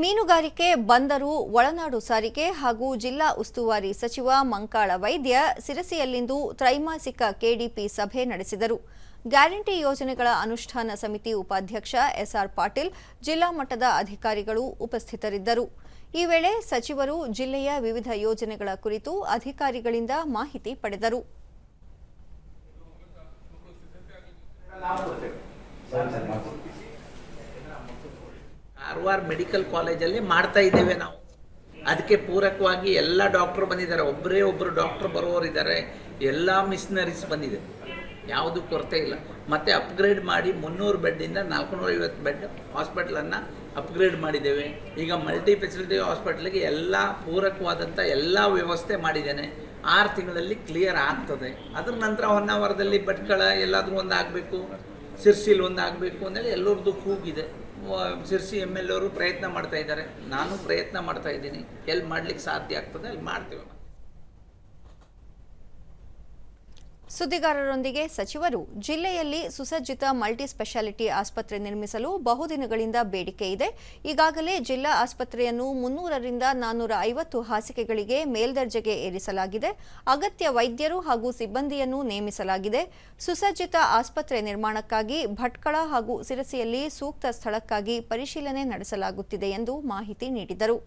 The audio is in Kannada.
ಮೀನುಗಾರಿಕೆ ಬಂದರು ಒಳನಾಡು ಸಾರಿಗೆ ಹಾಗೂ ಜಿಲ್ಲಾ ಉಸ್ತುವಾರಿ ಸಚಿವ ಮಂಕಾಳ ವೈದ್ಯ ಸಿರಸಿಯಲ್ಲಿಂದು ತ್ರೈಮಾಸಿಕ ಕೆಡಿಪಿ ಸಭೆ ನಡೆಸಿದರು. ಗ್ಯಾರಂಟಿ ಯೋಜನೆಗಳ ಅನುಷ್ಠಾನ ಸಮಿತಿ ಉಪಾಧ್ಯಕ್ಷ ಎಸ್ಆರ್ ಪಾಟೀಲ್, ಜಿಲ್ಲಾ ಮಟ್ಟದ ಅಧಿಕಾರಿಗಳು ಉಪಸ್ಥಿತರಿದ್ದರು. ಈ ವೇಳೆ ಸಚಿವರು ಜಿಲ್ಲೆಯ ವಿವಿಧ ಯೋಜನೆಗಳ ಕುರಿತು ಅಧಿಕಾರಿಗಳಿಂದ ಮಾಹಿತಿ ಪಡೆದರು. ಕಾರವಾರ ಮೆಡಿಕಲ್ ಕಾಲೇಜಲ್ಲಿ ಮಾಡ್ತಾ ಇದ್ದೇವೆ ನಾವು. ಅದಕ್ಕೆ ಪೂರಕವಾಗಿ ಎಲ್ಲ ಡಾಕ್ಟ್ರು ಬಂದಿದ್ದಾರೆ. ಒಬ್ಬರೇ ಒಬ್ಬರು ಡಾಕ್ಟ್ರು ಬರೋರಿದ್ದಾರೆ. ಎಲ್ಲ ಮಿಷನರೀಸ್ ಬಂದಿದೆ. ಯಾವುದು ಕೊರತೆ ಇಲ್ಲ. ಮತ್ತು ಅಪ್ಗ್ರೇಡ್ ಮಾಡಿ ಮುನ್ನೂರು ಬೆಡ್ಡಿಂದ ನಾಲ್ಕುನೂರ ಐವತ್ತು ಬೆಡ್ ಹಾಸ್ಪಿಟ್ಲನ್ನು ಅಪ್ಗ್ರೇಡ್ ಮಾಡಿದ್ದೇವೆ. ಈಗ ಮಲ್ಟಿ ಫೆಸಿಲಿಟಿ ಹಾಸ್ಪಿಟ್ಲಿಗೆ ಎಲ್ಲ ಪೂರಕವಾದಂಥ ಎಲ್ಲ ವ್ಯವಸ್ಥೆ ಮಾಡಿದ್ದೇನೆ. ಆರು ತಿಂಗಳಲ್ಲಿ ಕ್ಲಿಯರ್ ಆಗ್ತದೆ. ಅದರ ನಂತರ ಹೊನ್ನಾವರದಲ್ಲಿ ಭಟ್ಕಳ ಎಲ್ಲಾದರೂ ಒಂದು ಆಗಬೇಕು ಸಿರ್ಸಿಲ್ ಒಂದು ಆಗಬೇಕು ಅಂದೇಳಿ ಎಲ್ಲರದ್ದು ಕೂಗಿದೆ. ಸಿರ್ಸಿ ಎಂ ಎಲ್ ಅವರು ಪ್ರಯತ್ನ ಮಾಡ್ತಾ ಇದ್ದಾರೆ. ನಾನು ಪ್ರಯತ್ನ ಮಾಡ್ತಾ ಇದ್ದೀನಿ. ಎಲ್ಲಿ ಮಾಡ್ಲಿಕ್ಕೆ ಸಾಧ್ಯ ಆಗ್ತದೆ, ಅಲ್ಲಿ ಮಾಡ್ತೇವೆ. ಸುದ್ದಿಗಾರರೊಂದಿಗೆ ಸಚಿವರು, ಜಿಲ್ಲೆಯಲ್ಲಿ ಸುಸಜ್ಜಿತ ಮಲ್ಟಿ ಸ್ಪೆಷಾಲಿಟಿ ಆಸ್ಪತ್ರೆ ನಿರ್ಮಿಸಲು ಬಹುದಿನಗಳಿಂದ ಬೇಡಿಕೆ ಇದೆ. ಈಗಾಗಲೇ ಜಿಲ್ಲಾ ಆಸ್ಪತ್ರೆಯನ್ನು ಮುನ್ನೂರರಿಂದ ನಾನ್ನೂರ ಐವತ್ತು ಹಾಸಿಗೆಗಳಿಗೆ ಮೇಲ್ದರ್ಜೆಗೆ ಏರಿಸಲಾಗಿದೆ. ಅಗತ್ಯ ವೈದ್ಯರು ಹಾಗೂ ಸಿಬ್ಬಂದಿಯನ್ನು ನೇಮಿಸಲಾಗಿದೆ. ಸುಸಜ್ಜಿತ ಆಸ್ಪತ್ರೆ ನಿರ್ಮಾಣಕ್ಕಾಗಿ ಭಟ್ಕಳ ಹಾಗೂ ಸಿರಸಿಯಲ್ಲಿ ಸೂಕ್ತ ಸ್ಥಳಕ್ಕಾಗಿ ಪರಿಶೀಲನೆ ನಡೆಸಲಾಗುತ್ತಿದೆ ಎಂದು ಮಾಹಿತಿ ನೀಡಿದರು.